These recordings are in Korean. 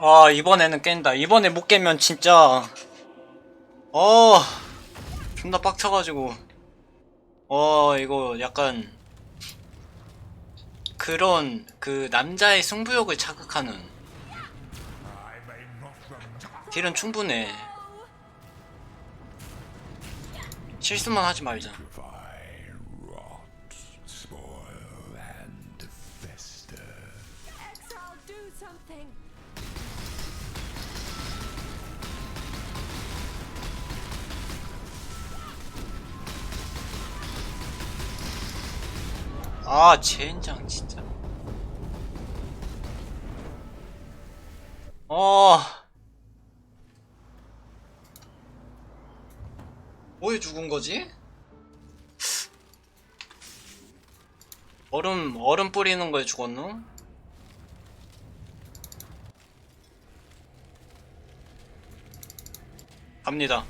아 이번에는 깬다. 이번에 못 깨면 진짜. 어 존나 빡쳐가지고. 어 이거 약간 그런 그 남자의 승부욕을 자극하는 딜은 충분해. 실수만 하지 말자 아 젠장 진짜 어 뭐에 죽은 거지? 얼음 얼음 뿌리는 거에 죽었노? 갑니다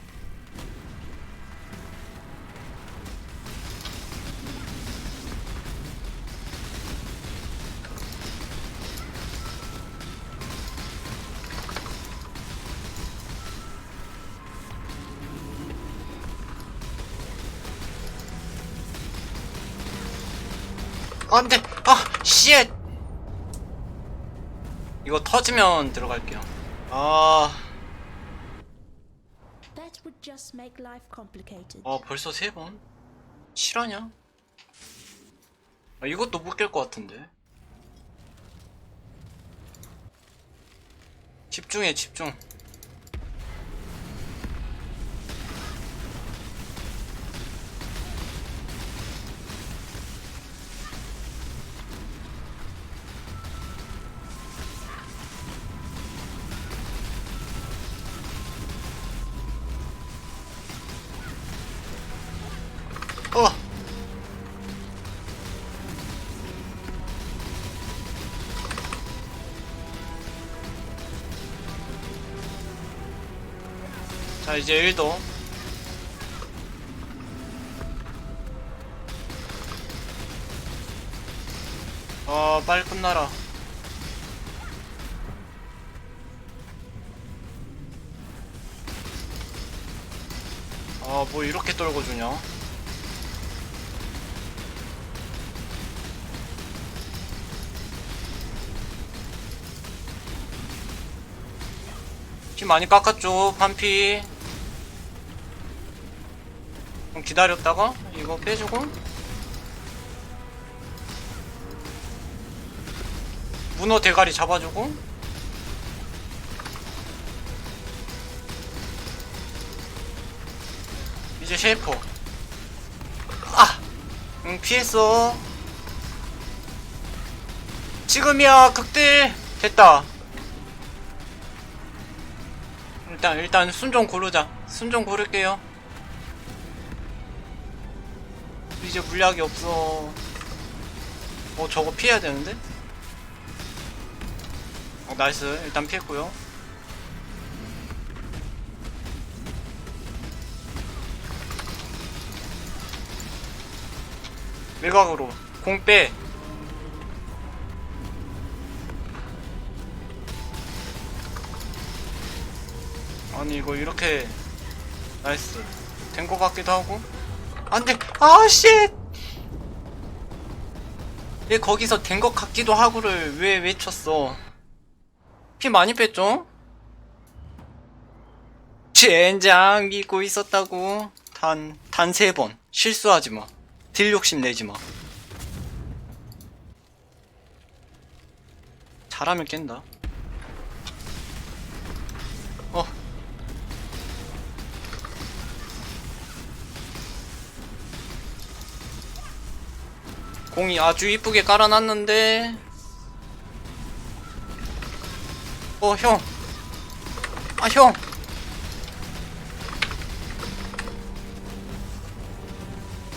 안돼 아 쉣! 이거 터지면 들어갈게요 아, That would just make life complicated. 아 벌써 세 번? 실화냐? 아, 이것도 못 깰 것 같은데 집중해 집중 자 이제 1도 어 빨리 끝나라. 아 뭐 이렇게 떨고 주냐? 피 많이 깎았죠 반피 그럼 기다렸다가 이거 빼주고. 문어 대가리 잡아주고. 이제 쉐이퍼. 아! 응 피했어. 지금이야 극딜 됐다. 일단 일단 순 좀 고르자. 순 좀 고를게요 이제 물약이 없어. 어 저거 피해야 되는데? 어 나이스. 일단 피했고요. 외곽으로. 공 빼. 아니 이거 이렇게 나이스. 된 거 같기도 하고 안돼. 아씨. 얘 거기서 된 것 같기도 하고를 왜 외쳤어? 피 많이 뺐죠? 젠장 믿고 있었다고. 단 단 세 번. 실수하지 마 딜 욕심 내지 마. 잘하면 깬다 공이 아주 이쁘게 깔아놨는데. 어 형. 아 형.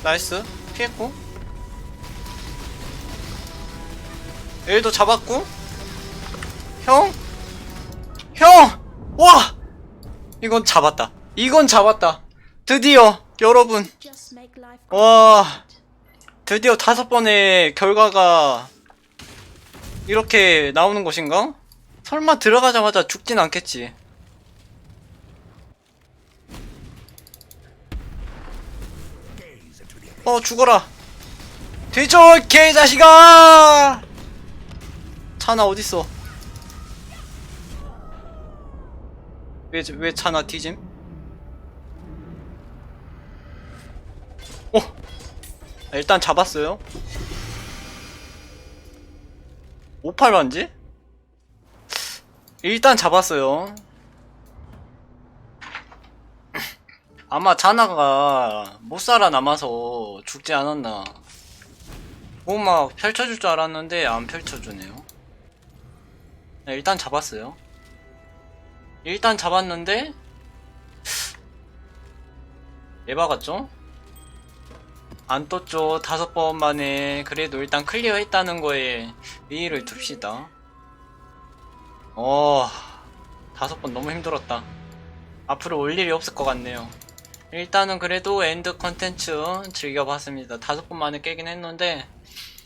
나이스. 피했고. 엘도 잡았고. 형? 형! 와! 이건 잡았다. 이건 잡았다. 드디어 여러분. 와. 드디어 다섯 번의 결과가 이렇게 나오는 것인가? 설마 들어가자마자 죽진 않겠지. 어, 죽어라. 뒤져, 개자식아! 차나 어딨어? 왜, 왜 차나 뒤짐? 어! 아, 일단 잡았어요. 58반지? 일단 잡았어요. 아마 자나가 못 살아 남아서 죽지 않았나. 뭐막 펼쳐줄 줄 알았는데 안 펼쳐주네요. 네, 일단 잡았어요. 일단 잡았는데 에바 같죠? 안 떴죠. 다섯 번 만에 그래도 일단 클리어 했다는 거에 의의를 둡시다. 어, 다섯 번 너무 힘들었다. 앞으로 올 일이 없을 것 같네요. 일단은 그래도 엔드 컨텐츠 즐겨봤습니다. 다섯 번 만에 깨긴 했는데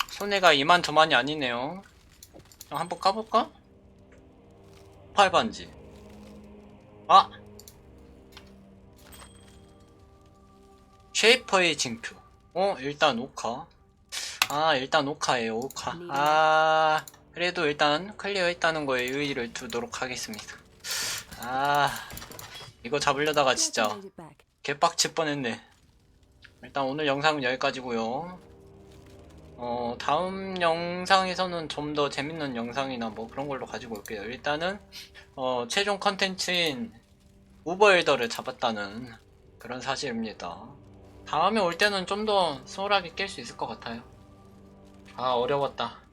손해가 이만저만이 아니네요. 한번 까볼까? 8반지. 아! 쉐이퍼의 징표. 어, 일단 오카. 아, 일단 오카예요, 오카. 아, 그래도 일단 클리어 했다는 거에 의의를 두도록 하겠습니다. 아, 이거 잡으려다가 진짜. 개빡칠 뻔했네. 일단 오늘 영상은 여기까지고요. 어, 다음 영상에서는 좀 더 재밌는 영상이나 뭐 그런 걸로 가지고 올게요. 일단은 어, 최종 컨텐츠인 우버엘더를 잡았다는 그런 사실입니다. 다음에 올 때는 좀 더 수월하게 깰 수 있을 것 같아요. 아, 어려웠다.